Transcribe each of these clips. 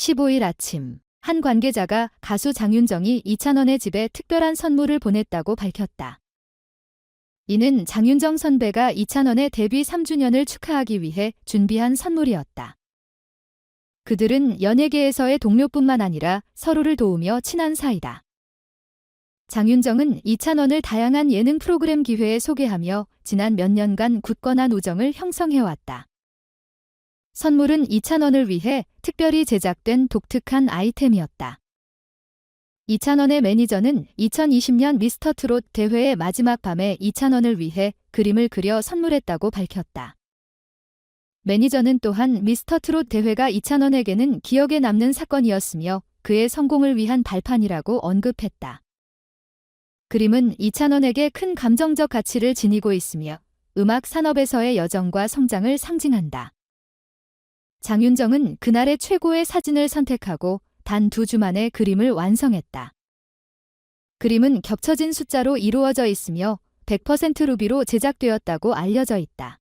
15일 아침 한 관계자가 가수 장윤정이 이찬원의 집에 특별한 선물을 보냈다고 밝혔다. 이는 장윤정 선배가 이찬원의 데뷔 3주년을 축하하기 위해 준비한 선물이었다. 그들은 연예계에서의 동료뿐만 아니라 서로를 도우며 친한 사이다. 장윤정은 이찬원을 다양한 예능 프로그램 기회에 소개하며 지난 몇 년간 굳건한 우정을 형성해왔다. 선물은 이찬원을 위해 특별히 제작된 독특한 아이템이었다. 이찬원의 매니저는 2020년 미스터 트롯 대회의 마지막 밤에 이찬원을 위해 그림을 그려 선물했다고 밝혔다. 매니저는 또한 미스터 트롯 대회가 이찬원에게는 기억에 남는 사건이었으며 그의 성공을 위한 발판이라고 언급했다. 그림은 이찬원에게 큰 감정적 가치를 지니고 있으며 음악 산업에서의 여정과 성장을 상징한다. 장윤정은 그날의 최고의 사진을 선택하고 단 두 주 만에 그림을 완성했다. 그림은 겹쳐진 숫자로 이루어져 있으며 100% 루비로 제작되었다고 알려져 있다.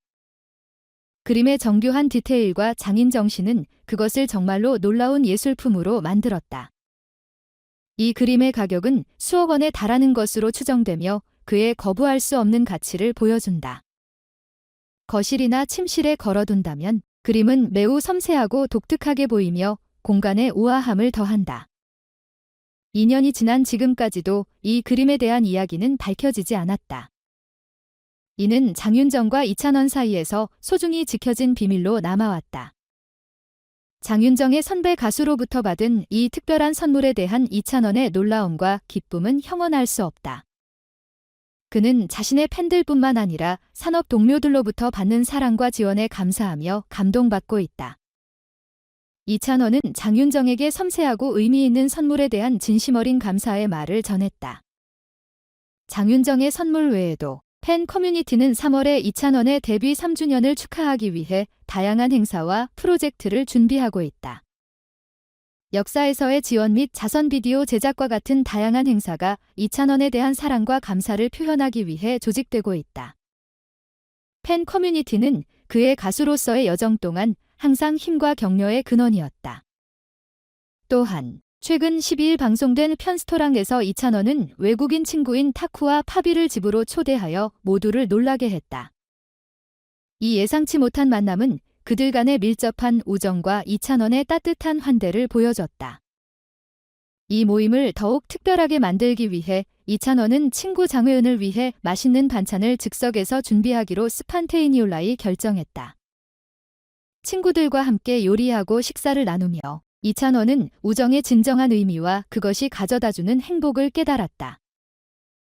그림의 정교한 디테일과 장인정 씨는 그것을 정말로 놀라운 예술품으로 만들었다. 이 그림의 가격은 수억 원에 달하는 것으로 추정되며 그의 거부할 수 없는 가치를 보여준다. 거실이나 침실에 걸어둔다면 그림은 매우 섬세하고 독특하게 보이며 공간의 우아함을 더한다. 2년이 지난 지금까지도 이 그림에 대한 이야기는 밝혀지지 않았다. 이는 장윤정과 이찬원 사이에서 소중히 지켜진 비밀로 남아왔다. 장윤정의 선배 가수로부터 받은 이 특별한 선물에 대한 이찬원의 놀라움과 기쁨은 형언할 수 없다. 그는 자신의 팬들뿐만 아니라 산업 동료들로부터 받는 사랑과 지원에 감사하며 감동받고 있다. 이찬원은 장윤정에게 섬세하고 의미 있는 선물에 대한 진심 어린 감사의 말을 전했다. 장윤정의 선물 외에도 팬 커뮤니티는 3월에 이찬원의 데뷔 3주년을 축하하기 위해 다양한 행사와 프로젝트를 준비하고 있다. 역사에서의 지원 및 자선 비디오 제작과 같은 다양한 행사가 이찬원에 대한 사랑과 감사를 표현하기 위해 조직되고 있다. 팬 커뮤니티는 그의 가수로서의 여정 동안 항상 힘과 격려의 근원이었다. 또한 최근 12일 방송된 편스토랑에서 이찬원은 외국인 친구인 타쿠와 파비를 집으로 초대하여 모두를 놀라게 했다. 이 예상치 못한 만남은 그들 간의 밀접한 우정과 이찬원의 따뜻한 환대를 보여줬다. 이 모임을 더욱 특별하게 만들기 위해 이찬원은 친구 장회은을 위해 맛있는 반찬을 즉석에서 준비하기로 스판테이니올라이 결정했다. 친구들과 함께 요리하고 식사를 나누며 이찬원은 우정의 진정한 의미와 그것이 가져다주는 행복을 깨달았다.